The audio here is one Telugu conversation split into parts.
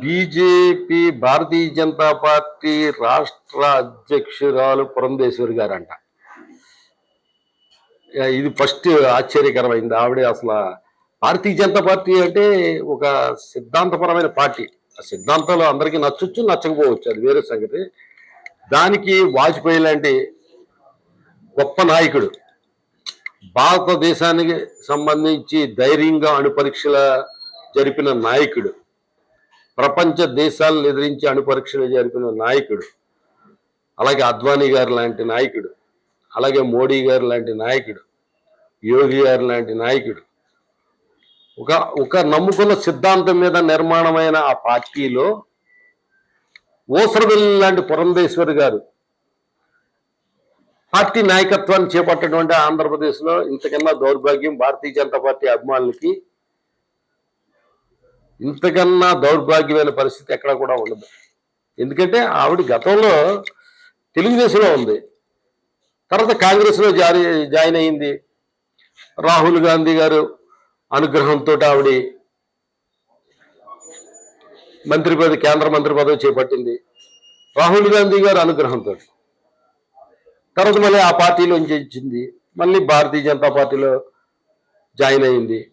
బీజేపీ భారతీయ జనతా పార్టీ రాష్ట్ర అధ్యక్షురాలు పురంధేశ్వరి గారంట. ఇది ఫస్ట్ ఆశ్చర్యకరమైంది. ఆవిడ అసలు భారతీయ జనతా పార్టీ అంటే ఒక సిద్ధాంతపరమైన పార్టీ. ఆ సిద్ధాంతాలు అందరికీ నచ్చొచ్చు నచ్చకపోవచ్చు. అది వేరే సంగతి. దానికి వాజ్పేయి లాంటి గొప్ప నాయకుడు భారతదేశానికి సంబంధించి ధైర్యంగా అణు పరీక్షల జరిపిన నాయకుడు. ప్రపంచ దేశాలను ఎదిరించి అణుపరీక్షలు జరిపిన నాయకుడు అలాగే అద్వానీ గారు లాంటి నాయకుడు అలాగే మోడీ గారు లాంటి నాయకుడు యోగి గారు లాంటి నాయకుడు. ఒక ఒక నమ్ముకున్న సిద్ధాంతం మీద నిర్మాణమైన ఆ పార్టీలో ఓసరవెల్లి లాంటి పురంధేశ్వరి గారు పార్టీ నాయకత్వాన్ని చేపట్టినటువంటి ఆంధ్రప్రదేశ్లో ఇంతకన్నా దౌర్భాగ్యం భారతీయ జనతా పార్టీ అభిమానులకి ఇంతకన్నా దౌర్భాగ్యమైన పరిస్థితి ఎక్కడ కూడా ఉండదు. ఎందుకంటే ఆవిడ గతంలో తెలుగుదేశంలో ఉంది. తర్వాత కాంగ్రెస్లో జారీ జాయిన్ అయింది. రాహుల్ గాంధీ గారు అనుగ్రహంతో ఆవిడ మంత్రి పదవి కేంద్ర మంత్రి పదవి చేపట్టింది. రాహుల్ గాంధీ గారు అనుగ్రహంతో. తర్వాత మళ్ళీ ఆ పార్టీలోంచి ఉంచింది మళ్ళీ భారతీయ జనతా పార్టీలో జాయిన్ అయింది.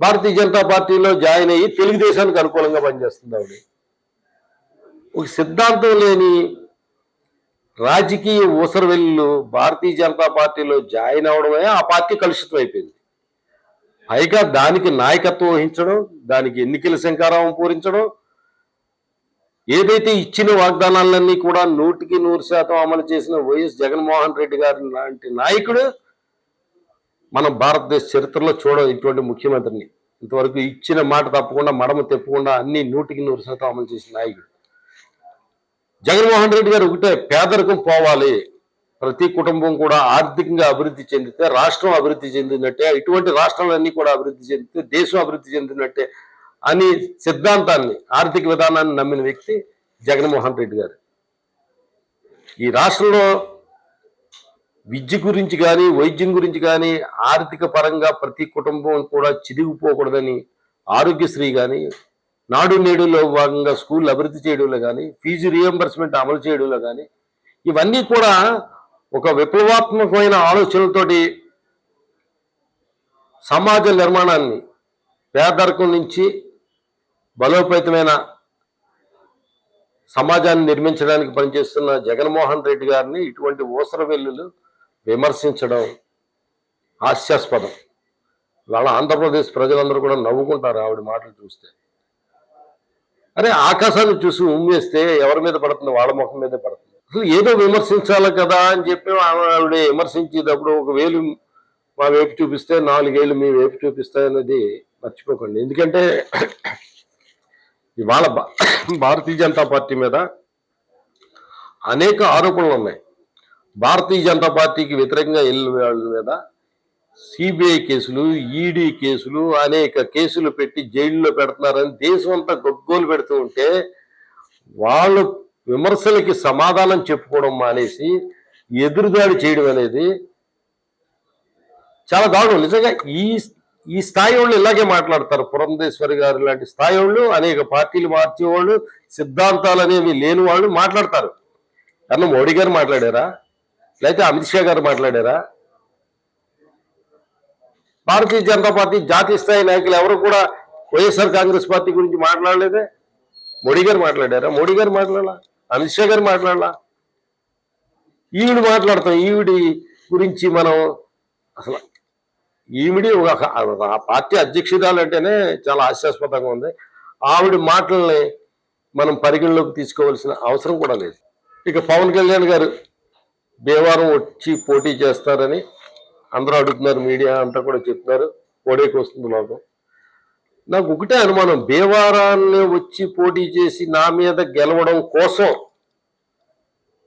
భారతీయ జనతా పార్టీలో జాయిన్ అయ్యి తెలుగుదేశానికి అనుకూలంగా పనిచేస్తుంది ఆవిడ. ఒక సిద్ధాంతం లేని రాజకీయ ఊసరవెల్లు భారతీయ జనతా పార్టీలో జాయిన్ అవడమే ఆ పార్టీ కలుషితం అయిపోయింది. పైగా దానికి నాయకత్వం వహించడం దానికి ఎన్నికల శంకారావం పూరించడం ఏదైతే ఇచ్చిన వాగ్దానాలన్నీ కూడా నూటికి నూరు శాతం అమలు చేసిన వైఎస్ జగన్మోహన్ రెడ్డి గారి లాంటి నాయకుడు మనం భారతదేశ చరిత్రలో చూడడం ఇటువంటి ముఖ్యమంత్రిని. ఇంతవరకు ఇచ్చిన మాట తప్పకుండా మడమ తెప్పకుండా అన్ని నూటికి నూరు శాతం అమలు చేసిన నాయకుడు. జగన్మోహన్ రెడ్డి గారు ఒకటే పేదరికం పోవాలి. ప్రతి కుటుంబం కూడా ఆర్థికంగా అభివృద్ధి చెందితే రాష్ట్రం అభివృద్ధి చెందినట్టే ఇటువంటి రాష్ట్రాలన్నీ కూడా అభివృద్ధి చెందితే దేశం అభివృద్ధి చెందినట్టే అని సిద్ధాంతాన్ని ఆర్థిక విధానాన్ని నమ్మిన వ్యక్తి జగన్మోహన్ రెడ్డి గారు. ఈ రాష్ట్రంలో విద్య గురించి కానీ వైద్యం గురించి కానీ ఆర్థిక పరంగా ప్రతి కుటుంబం కూడా చిదిగిపోకూడదని ఆరోగ్యశ్రీ కానీ నాడు నేడులో భాగంగా స్కూల్ అభివృద్ధి చేయడంలో కానీ ఫీజు రియంబర్స్మెంట్ అమలు చేయడంలో కానీ ఇవన్నీ కూడా ఒక విప్లవాత్మకమైన ఆలోచనలతోటి సమాజ నిర్మాణాన్ని పేదరికం నుంచి బలోపేతమైన సమాజాన్ని నిర్మించడానికి పనిచేస్తున్న జగన్మోహన్ రెడ్డి గారిని ఇటువంటి ఊసర వెల్లులు విమర్శించడం హాస్యాస్పదం. వాళ్ళ ఆంధ్రప్రదేశ్ ప్రజలందరూ కూడా నవ్వుకుంటారు ఆవిడ మాటలు చూస్తే. అరే ఆకాశాన్ని చూసి ఉమ్మేస్తే ఎవరి మీద పడుతుంది? వాళ్ళ ముఖం మీదే పడుతుంది. అసలు ఏదో విమర్శించాలి కదా అని చెప్పి ఆవిడ విమర్శించేటప్పుడు ఒక వేలు మా వేపు చూపిస్తే నాలుగేళ్ళు మీ వేపు చూపిస్తాయన్నది మర్చిపోకండి. ఎందుకంటే ఇవాళ భా- భారతీయ జనతా పార్టీ మీద అనేక ఆరోపణలు ఉన్నాయి. భారతీయ జనతా పార్టీకి వ్యతిరేకంగా వెళ్ళిన వాళ్ళ మీద సిబిఐ కేసులు ఈడీ కేసులు అనేక కేసులు పెట్టి జైల్లో పెడుతున్నారని దేశం అంతా గొగ్గోలు పెడుతూ ఉంటే వాళ్ళు విమర్శలకి సమాధానం చెప్పుకోవడం మానేసి ఎదురుదాడి చేయడం అనేది చాలా దారుణం. నిజంగా ఈ ఈ స్థాయి వాళ్ళు ఇలాగే మాట్లాడతారు. పురంధేశ్వరి గారు లాంటి స్థాయి వాళ్ళు అనేక పార్టీలు మార్చేవాళ్ళు సిద్ధాంతాలు అనేవి లేని వాళ్ళు మాట్లాడతారు. కానీ మోడీ గారు మాట్లాడారా? లేకపోతే అమిత్ షా గారు మాట్లాడారా? భారతీయ జనతా పార్టీ జాతీయ స్థాయి నాయకులు ఎవరు కూడా వైఎస్ఆర్ కాంగ్రెస్ పార్టీ గురించి మాట్లాడలేదే? మోడీ గారు మాట్లాడారా? మోడీ గారు మాట్లాడాలా? అమిత్ షా గారు మాట్లాడాలా? ఈవిడ మాట్లాడతాం. ఈవిడి గురించి మనం అసలు ఈవిడి ఒక పార్టీ అధ్యక్షురాలు అంటేనే చాలా హాస్యాస్పదంగా ఉంది. ఆవిడ మాటల్ని మనం పరిగణలోకి తీసుకోవాల్సిన అవసరం కూడా లేదు. ఇక పవన్ కళ్యాణ్ గారు భీమవరం వచ్చి పోటీ చేస్తారని అందరూ అడుగుతున్నారు మీడియా అంతా కూడా చెప్తున్నారు. ఓడేకి వస్తుంది లోకం నాకు ఒకటే అనుమానం భీమవరాన్ని వచ్చి పోటీ చేసి నా మీద గెలవడం కోసం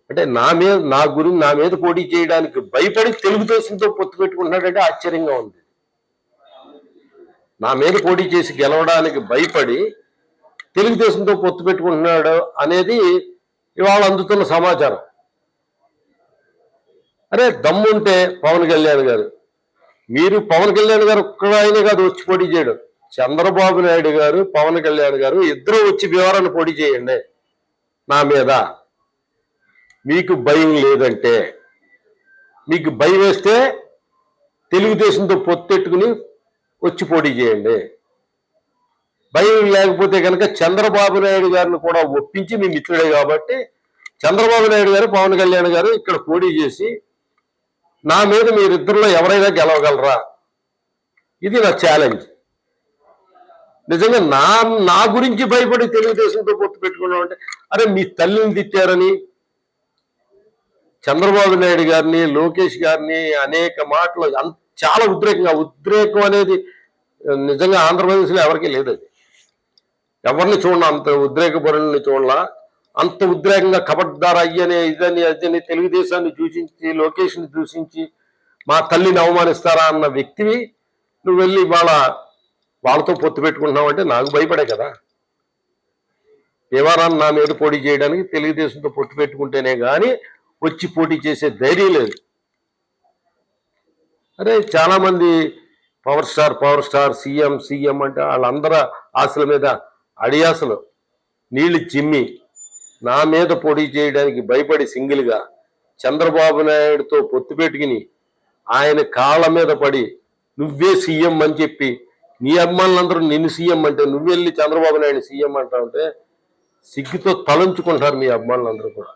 అంటే నా మీద నా గురించి నా మీద పోటీ చేయడానికి భయపడి తెలుగుదేశంతో పొత్తు పెట్టుకుంటున్నాడంటే ఆశ్చర్యంగా ఉంది. నా మీద పోటీ చేసి గెలవడానికి భయపడి తెలుగుదేశంతో పొత్తు పెట్టుకుంటున్నాడు అనేది ఇవాళ అందుతున్న సమాచారం. అరే దమ్ముంటే పవన్ కళ్యాణ్ గారు. మీరు పవన్ కళ్యాణ్ గారు ఒక్కడాయనే కాదు వచ్చి పోటీ చేయడం. చంద్రబాబు నాయుడు గారు పవన్ కళ్యాణ్ గారు ఇద్దరు వచ్చి వివరణ పొడి చేయండి. నా మీద. మీకు భయం లేదంటే. మీకు భయం వేస్తే తెలుగుదేశంతో పొత్తెట్టుకుని వచ్చి పోటీ చేయండి. భయం లేకపోతే కనుక చంద్రబాబు నాయుడు గారిని కూడా ఒప్పించి మీ మిత్రుడే కాబట్టి చంద్రబాబు నాయుడు గారు పవన్ కళ్యాణ్ గారు ఇక్కడ పోటీ చేసి నా మీద మీరిద్దరిలో ఎవరైనా గెలవగలరా? ఇది నా ఛాలెంజ్ నిజంగా నా నా గురించి భయపడి తెలుగుదేశంతో పొత్తు పెట్టుకున్నాం అంటే అరే మీ తల్లిని తిట్టారని చంద్రబాబు నాయుడు గారిని లోకేష్ గారిని అనేక మాటలు చాలా ఉద్రేకంగా ఉద్రేకం అనేది నిజంగా ఆంధ్రప్రదేశ్లో ఎవరికీ లేదు అది. ఎవరిని చూడ అంత ఉద్రేకపరుని చూడాల? అంత ఉద్రేకంగా కబడ్దార అయ్యనే ఇదని అదని తెలుగుదేశాన్ని దూషించి లోకేష్ని దూషించి మా తల్లిని అవమానిస్తారా అన్న వ్యక్తివి నువ్వు వెళ్ళి వాళ్ళ వాళ్ళతో పొత్తు పెట్టుకుంటున్నావు అంటే నాకు భయపడే కదా. దేవారాన్ని నా మీద పోటీ చేయడానికి తెలుగుదేశంతో పొత్తు పెట్టుకుంటేనే కానీ వచ్చి పోటీ చేసే ధైర్యం లేదు. అరే చాలామంది power star power star CM CM అంటే వాళ్ళందరూ ఆశల మీద అడియాసలు నీళ్ళు చిమ్మి నా మీద పోటీ చేయడానికి భయపడి సింగిల్గా చంద్రబాబు నాయుడుతో పొత్తు పెట్టుకుని ఆయన కాళ్ళ మీద పడి నువ్వే సీఎం అని చెప్పి నీ అభిమానులందరూ నిన్ను సీఎం అంటే నువ్వెళ్ళి చంద్రబాబు నాయుడు సీఎం అంటావు అంటే సిగ్గుతో తలంచుకుంటారు మీ అభిమానులందరూ కూడా.